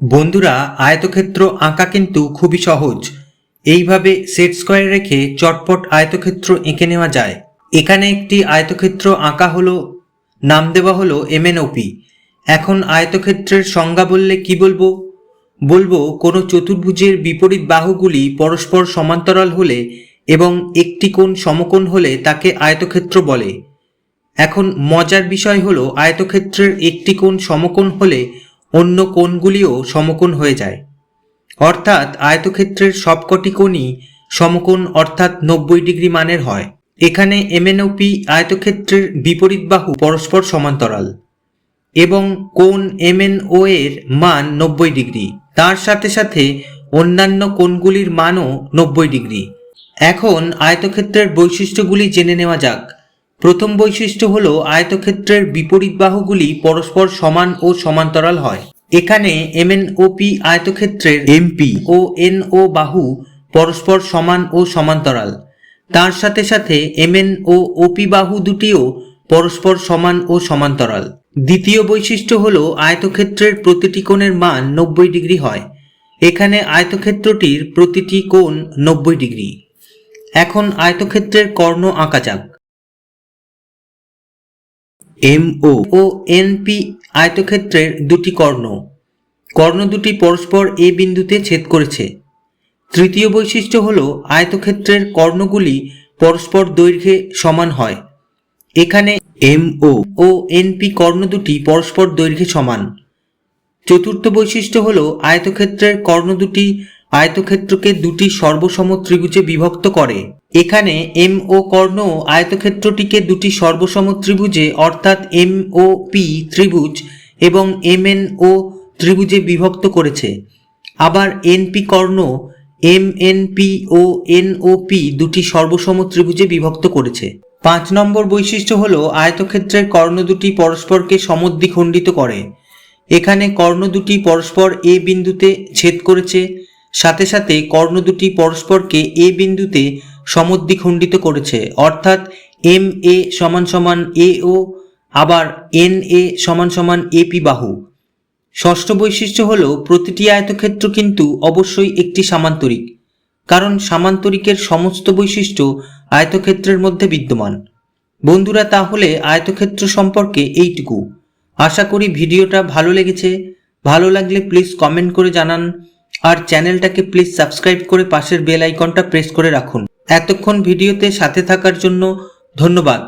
বন্ধুরা, আয়তক্ষেত্র আঁকা কিন্তু খুবই সহজ। এইভাবে সেট স্কোয়ার রেখে চটপট আয়তক্ষেত্র এঁকে নেওয়া যায়। এখানে একটি আয়তক্ষেত্র আঁকা হলো, নাম দেওয়া হলো এমএনওপি এখন আয়তক্ষেত্রের সংজ্ঞা বললে কি বলব? বলব, কোনো চতুর্ভুজের বিপরীত বাহুগুলি পরস্পর সমান্তরাল হলে এবং একটি কোণ সমকোণ হলে তাকে আয়তক্ষেত্র বলে। এখন মজার বিষয় হলো, আয়তক্ষেত্রের একটি কোণ সমকোণ হলে অন্য কোণগুলিও সমকোণ হয়ে যায়। অর্থাৎ আয়তক্ষেত্রের সবকটি কোণই সমকোণ অর্থাৎ নব্বই ডিগ্রি মানের হয়। এখানে এমএনওপি আয়তক্ষেত্রের বিপরীত বাহু পরস্পর সমান্তরাল এবং কোণ এমএনও এর মান নব্বই ডিগ্রি। তার সাথে সাথে অন্যান্য কোণগুলির মানও নব্বই ডিগ্রি। এখন আয়তক্ষেত্রের বৈশিষ্ট্যগুলি জেনে নেওয়া যাক। প্রথম বৈশিষ্ট্য হল আয়তক্ষেত্রের বিপরীত বাহুগুলি পরস্পর সমান ও সমান্তরাল হয়। এখানে এমএনওপি আয়তক্ষেত্রের এমপি ও এনও বাহু পরস্পর সমান ও সমান্তরাল। তার সাথে সাথে এমএন ও ওপি বাহু দুটিও পরস্পর সমান ও সমান্তরাল। দ্বিতীয় বৈশিষ্ট্য হল আয়তক্ষেত্রের প্রতিটি কোণের মান নব্বই ডিগ্রি হয়। এখানে আয়তক্ষেত্রটির প্রতিটি কোণ নব্বই ডিগ্রি। এখন আয়তক্ষেত্রের কর্ণ আঁকা যাক। এম ও এনপি আয়তক্ষেত্রের দুটি কর্ণ। কর্ণ দুটি পরস্পর এ বিন্দুতে ছেদ করেছে। তৃতীয় বৈশিষ্ট্য হল আয়তক্ষেত্রের কর্ণগুলি পরস্পর দৈর্ঘ্যে সমান হয়। এখানে এমও ও এনপি কর্ণ দুটি পরস্পর দৈর্ঘ্যে সমান। চতুর্থ বৈশিষ্ট্য হল আয়তক্ষেত্রের কর্ণ দুটি আয়তক্ষেত্রকে দুটি সর্বসম ত্রিভুজে বিভক্ত করে। এখানে এম ও কর্ণ আয়তক্ষেত্রটিকে দুটি সর্বসম ত্রিভুজে, অর্থাৎ এম ও পি ত্রিভুজ এবং এম এন ও ত্রিভুজে বিভক্ত করেছে। আবার এনপি কর্ণ এম এন পি ও এন ও পি দুটি সর্বসম ত্রিভুজে বিভক্ত করেছে। পাঁচ নম্বর বৈশিষ্ট্য হল আয়তক্ষেত্রের কর্ণ দুটি পরস্পরকে সমদ্বিখণ্ডিত করে। এখানে কর্ণ দুটি পরস্পর এ বিন্দুতে ছেদ করেছে, সাথে সাথে কর্ণ দুটি পরস্পরকে এ বিন্দুতে সমদ্বিখণ্ডিত করেছে। অর্থাৎ এম এ সমান সমান এ ও, আবার এন এ সমান সমান এপি বাহু। ষষ্ঠ বৈশিষ্ট্য হল, প্রতিটি আয়তক্ষেত্র কিন্তু অবশ্যই একটি সামান্তরিক, কারণ সামান্তরিকের সমস্ত বৈশিষ্ট্য আয়তক্ষেত্রের মধ্যে বিদ্যমান। বন্ধুরা, তাহলে আয়তক্ষেত্র সম্পর্কে এইটুকু। আশা করি ভিডিওটা ভালো লেগেছে। ভালো লাগলে প্লিজ কমেন্ট করে জানান। আর চ্যানেলটাকে প্লিজ সাবস্ক্রাইব করে পাশের বেল আইকনটা প্রেস করে রাখুন। এতক্ষণ ভিডিওতে সাথে থাকার জন্য ধন্যবাদ।